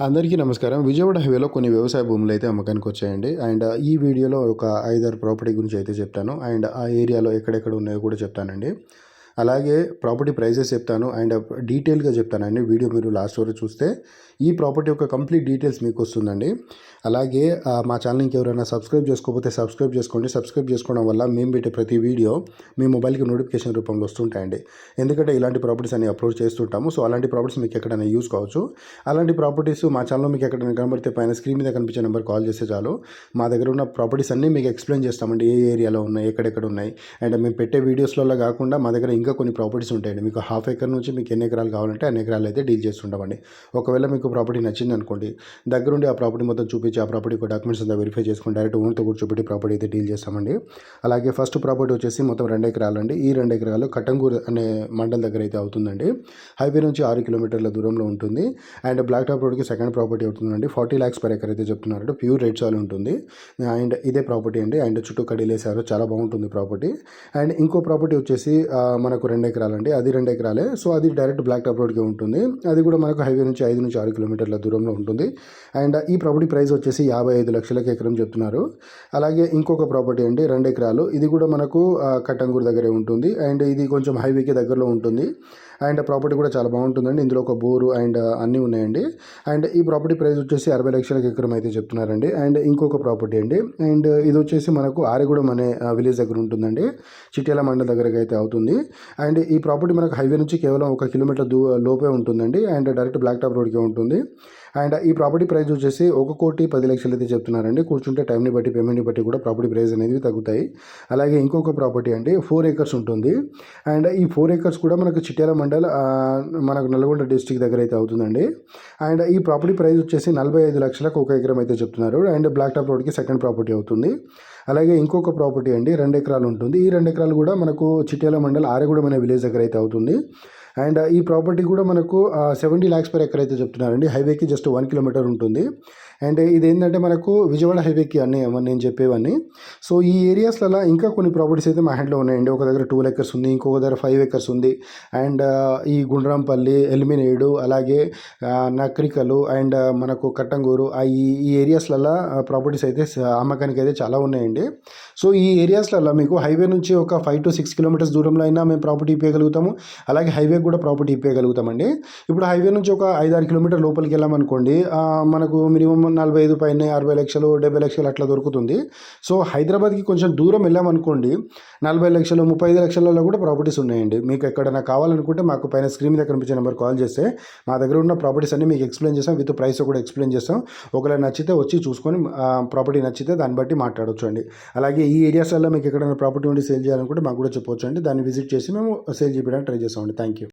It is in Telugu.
అందరికీ నమస్కారం. విజయవాడ హైవేలో కొన్ని వ్యవసాయ భూములు అయితే అమ్మకానికి వచ్చాయండి. అండ్ ఈ వీడియోలో ఒక ఐదారు ప్రాపర్టీ గురించి అయితే చెప్తాను. అండ్ ఆ ఏరియాలో ఎక్కడెక్కడ ఉన్నాయో కూడా చెప్తానండి. అలాగే ప్రాపర్టీ ప్రైజెస్ చెప్తాను అండ్ డీటెయిల్గా చెప్తానండి వీడియో మీరు లాస్ట్ వరకు చూస్తే. ఈ ప్రాపర్టీ యొక్క కంప్లీట్ డీటెయిల్స్ మీకు వస్తుందండి. అలాగే ఆ, మా ఛానల్కి ఎవరైనా సబ్స్క్రైబ్ చేసుకోకపోతే సబ్స్క్రైబ్ చేసుకోండి. సబ్స్క్రైబ్ చేసుకోవడం వల్ల మేము పెట్టే ప్రతి వీడియో మీ మొబైల్కి నోటిఫికేషన్ రూపంలో వస్తుంటాయండి. ఎందుకంటే ఇలాంటి ప్రాపర్టీస్ అన్ని అప్లోడ్ చేస్తుంటాము. సో అలాంటి ప్రాపర్టీస్ మీకు ఎక్కడైనా యూస్ కావచ్చు. అలాంటి ప్రాపర్టీస్ మా ఛానల్లో మీకు ఎక్కడైనా కనబడితే పైన స్క్రీన్ మీద కనిపించే నెంబర్ కాల్ చేస్తే చాలు. మా దగ్గర ఉన్న ప్రాపర్టీస్ అన్నీ మీకు ఎక్స్ప్లెయిన్ చేస్తామండి. ఏ ఏరియాలో ఉన్నాయి ఎక్కడెక్కడ ఉన్నాయి. అండ్ మేము పెట్టే వీడియోస్లలో కాకుండా మా దగ్గర ఇంకా కొన్ని ప్రాపర్టీస్ ఉంటాయండి. మీకు హాఫ్ ఎకర్ నుంచి మీకు ఎన్ని ఎకరాలు కావాలంటే అన్ని ఎకరాలు అయితే డీల్ చేస్తుంటామండి. ఒకవేళ మీకు ప్రాపర్టీ నచ్చింది అనుకోండి దగ్గరుండి ఆ ప్రాపర్టీ మొత్తం చూపించి ఆ ప్రాపర్టీ డాక్యుమెంట్స్ అంతా వెరిఫై చేసుకుని డైరెక్ట్ ఓన్తో కూడా చూపెట్టి ప్రాపర్టీ అయితే డీల్ చేస్తామండి. అలాగే ఫస్ట్ ప్రాపర్టీ వచ్చేసి మొత్తం రెండు ఎకరాలు అండి ఈ రెండు ఎకరాలు కట్టంగూరు అనే మండల్ దగ్గర అయితే అవుతుందండి. హైవే నుంచి ఆరు కిలోమీటర్ల దూరంలో ఉంటుంది. అండ్ బ్లాక్ టాప్ రోడ్కి సెకండ్ ప్రాపర్టీ అవుతుందండి ఫార్టీ ల్యాక్స్ పర్ ఎకర్ అయితే చెప్తున్నారు ప్యూర్ రెడ్ సాల్ ఉంటుంది. అండ్ ఇదే ప్రాపర్టీ అండి. అండ్ చుట్టూ కడిలేసారు చాలా బాగుంటుంది ప్రాపర్టీ. అండ్ ఇంకో ప్రాపర్టీ వచ్చేసి మన మనకు రెండు ఎకరాలండి. అది రెండు ఎకరాలే. సో అది డైరెక్ట్ బ్లాక్ టాప్ రోడ్కి ఉంటుంది. అది కూడా మనకు హైవే నుంచి ఐదు నుంచి ఆరు కిలోమీటర్ల దూరంలో ఉంటుంది. అండ్ ఈ ప్రాపర్టీ ప్రైస్ వచ్చేసి యాభై ఐదు లక్షలకి ఎకరం చెప్తున్నారు. అలాగే ఇంకొక ప్రాపర్టీ అండి రెండు ఎకరాలు. ఇది కూడా మనకు కట్టంగూరు దగ్గరే ఉంటుంది. అండ్ ఇది కొంచెం హైవేకి దగ్గరలో ఉంటుంది. అండ్ ప్రాపర్టీ కూడా చాలా బాగుంటుందండి. ఇందులో ఒక బోరు అండ్ అన్నీ ఉన్నాయండి. అండ్ ఈ ప్రాపర్టీ ప్రైస్ వచ్చేసి అరవై లక్షలకి ఎకరం అయితే చెప్తున్నారండి. అండ్ ఇంకొక ప్రాపర్టీ అండి. అండ్ ఇది వచ్చేసి మనకు ఆరిగూడెం అనే విలేజ్ దగ్గర ఉంటుందండి. చిట్యాల మండల దగ్గరకి అయితే అవుతుంది. అండ్ ఈ ప్రాపర్టీ మనకు హైవే నుంచి కేవలం ఒక కిలోమీటర్ దూ లోపే ఉంటుందండి అండ్ డైరెక్ట్ బ్లాక్ టాప్ రోడ్కే ఉంటుంది. అండ్ ఈ ప్రాపర్టీ ప్రైస్ వచ్చేసి ఒక కోటి పది లక్షలు అయితే చెప్తున్నారండి. కూర్చుంటే టైంని బట్టి పేమెంట్ని బట్టి కూడా ప్రాపర్టీ ప్రైస్ అనేది తగ్గుతాయి. అలాగే ఇంకొక ప్రాపర్టీ అండి ఫోర్ ఏకర్స్ ఉంటుంది. అండ్ ఈ ఫోర్ ఏకర్స్ కూడా మనకు చిట్యాల మండల్ మనకు నల్గొండ డిస్టిక్ దగ్గర అయితే అవుతుందండి. అండ్ ఈ ప్రాపర్టీ ప్రైస్ వచ్చేసి నలభై ఐదు లక్షలకు ఒక ఎకరం అయితే చెప్తున్నారు. అండ్ బ్లాక్ టాప్ రోడ్కి సెకండ్ ప్రాపర్టీ అవుతుంది. అలాగే ఇంకొక ప్రాపర్టీ అండి రెండు ఎకరాలు ఉంటుంది. ఈ రెండు ఎకరాలు కూడా మనకు చిట్యాల మండల్ ఆరేగూడెం అనే విలేజ్ దగ్గర అయితే అవుతుంది. అండ్ ఈ ప్రాపర్టీ కూడా మనకు సెవెంటీ ల్యాక్స్ పర్ ఎకర్ అయితే చెప్తున్నారండి. హైవేకి జస్ట్ వన్ కిలోమీటర్ ఉంటుంది. అండ్ ఇది ఏంటంటే మనకు విజయవాడ హైవేకి అన్నీ అవన్నీ నేను చెప్పేవన్నీ. సో ఈ ఏరియాస్లలో ఇంకా కొన్ని ప్రాపర్టీస్ అయితే మా హ్యాండ్లో ఉన్నాయండి. ఒక దగ్గర టూ ఎకర్స్ ఉంది ఇంకొక దగ్గర ఫైవ్ ఎకర్స్ ఉంది. అండ్ ఈ గుండ్రాంపల్లి ఎలిమినేడు అలాగే నక్రికలు అండ్ మనకు కట్టంగూరు ఆ ఈ ఏరియాస్లలో ప్రాపర్టీస్ అయితే అమ్మకానికి అయితే చాలా ఉన్నాయండి. సో ఈ ఏరియాస్లలో మీకు హైవే నుంచి ఒక ఫైవ్ టు సిక్స్ కిలోమీటర్స్ దూరంలో అయినా మేము ప్రాపర్టీ ఇప్పగలుగుతాము అలాగే హైవే కూడా ప్రాపర్టీ ఇప్పగలుగుతామండి ఇప్పుడు హైవే నుంచి ఒక ఐదారు కిలోమీటర్ లోపలికి వెళ్ళామనుకోండి మనకు మినిమం నలభై ఐదు పైన అరవై లక్షలు డెబ్బై లక్షలు అట్లా దొరుకుతుంది. సో హైదరాబాద్కి కొంచెం దూరం వెళ్ళామనుకోండి నలభై లక్షలు ముప్పై ఐదు లక్షలలో కూడా ప్రాపర్టీస్ ఉన్నాయండి. మీకు ఎక్కడైనా కావాలనుకుంటే మాకు పైన స్క్రీన్ మీద కనిపించే నెంబర్ కాల్ చేస్తే మా దగ్గర ఉన్న ప్రాపర్టీస్ అన్ని మీకు ఎక్స్ప్లెయిన్ చేస్తాం విత్ ప్రైస్ కూడా ఎక్స్ప్లెయిన్ చేస్తాం. ఒకవేళ నచ్చితే వచ్చి చూసుకొని ప్రాపర్టీ నచ్చితే దాన్ని బట్టి మాట్లాడవచ్చు అండి అలాగే ఈ ఏరియాస్లలో మీకు ఎక్కడైనా ప్రాపర్టీ ఉండి సేల్ చేయాలనుకుంటే మాకు కూడా చెప్పొచ్చు అండి దాన్ని విజిట్ చేసి మేము సేల్ చేయడానికి ట్రై చేస్తామండి. Thank you